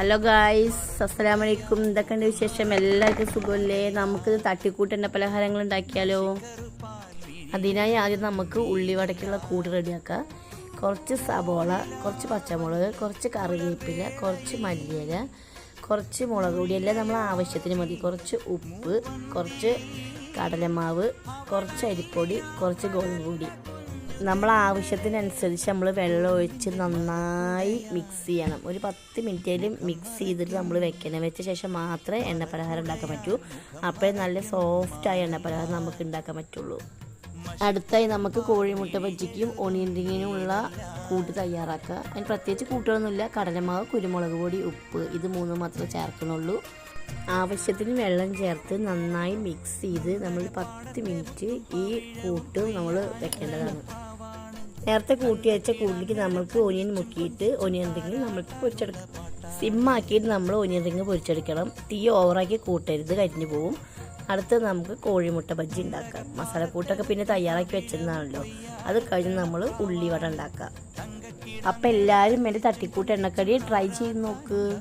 Hello guys അസ്സലാമു അലൈക്കും ഉണ്ട് വിശേഷം. എല്ലാവർക്കും സുഖമല്ലേ? നമുക്ക് തട്ടിക്കൂട്ട് എണ്ണ പലഹാരങ്ങൾ ഉണ്ടാക്കിയാലോ അതിനായി ആദ്യം നമുക്ക് ഉള്ളി വടക്കുള്ള കൂട് റെഡിയാക്കാം. കുറച്ച് സബോള കുറച്ച് പച്ചമുളക് കുറച്ച് കറിവേപ്പില കുറച്ച് മല്ലിയില കുറച്ച് മുളക് പൊടി. എല്ലാം നമ്മൾ ആവശ്യത്തിന് മതി. കുറച്ച് ഉപ്പ് കുറച്ച് കടലമാവ് കുറച്ച് അരിപ്പൊടി കുറച്ച് ഗോതമ്പ് പൊടി. നമ്മൾ ആവശ്യത്തിനനുസരിച്ച് നമ്മൾ വെള്ളം ഒഴിച്ച് നന്നായി മിക്സ് ചെയ്യണം. ഒരു പത്ത് മിനിറ്റേലും മിക്സ് ചെയ്തിട്ട് നമ്മൾ വെക്കണം. വെച്ച ശേഷം മാത്രമേ എണ്ണ പലഹാരം ഉണ്ടാക്കാൻ പറ്റൂ. അപ്പോഴേ നല്ല സോഫ്റ്റായ എണ്ണപ്പലഹാരം നമുക്ക് ഉണ്ടാക്കാൻ പറ്റുള്ളൂ. അടുത്തായി നമുക്ക് കോഴിമുട്ട ബജ്ജിക്കും ഒണിയൻ റിങ്ങിനുമുള്ള കൂട്ട് തയ്യാറാക്കുക. അതിന് പ്രത്യേകിച്ച് കൂട്ടുകളൊന്നുമില്ല. കടലമാവ് കുരുമുളക് പൊടി ഉപ്പ് ഇത് മൂന്നും മാത്രം ചേർക്കണുള്ളൂ ആവശ്യത്തിന് വെള്ളം ചേർത്ത് നന്നായി മിക്സ് ചെയ്ത് നമ്മൾ പത്ത് മിനിറ്റ് ഈ കൂട്ട് നമ്മൾ വെക്കേണ്ടതാണ്. നേരത്തെ കൂട്ടി വെച്ച കൂട്ടിലേക്ക് നമ്മൾക്ക് ഒനിയൻ മുക്കിയിട്ട് ഒനിയൻ റിങ് നമ്മൾക്ക് പൊരിച്ചെടുക്കാം. സിമ്മാക്കിയിട്ട് നമ്മൾ ഒനിയൻ റിങ് പൊരിച്ചെടുക്കണം. തീ ഓവറാക്കി കൂട്ടരുത് കരിഞ്ഞു പോവും. അടുത്ത് നമുക്ക് കോഴിമുട്ട ബജ്ജി ഉണ്ടാക്കാം. മസാലക്കൂട്ടൊക്കെ പിന്നെ തയ്യാറാക്കി വെച്ചതാണല്ലോ അത് കഴിഞ്ഞ് നമ്മൾ ഉള്ളിവട ഉണ്ടാക്കാം. അപ്പം എല്ലാവരും എന്റെ തട്ടിക്കൂട്ട് എണ്ണക്കടി ട്രൈ ചെയ്ത് നോക്ക്.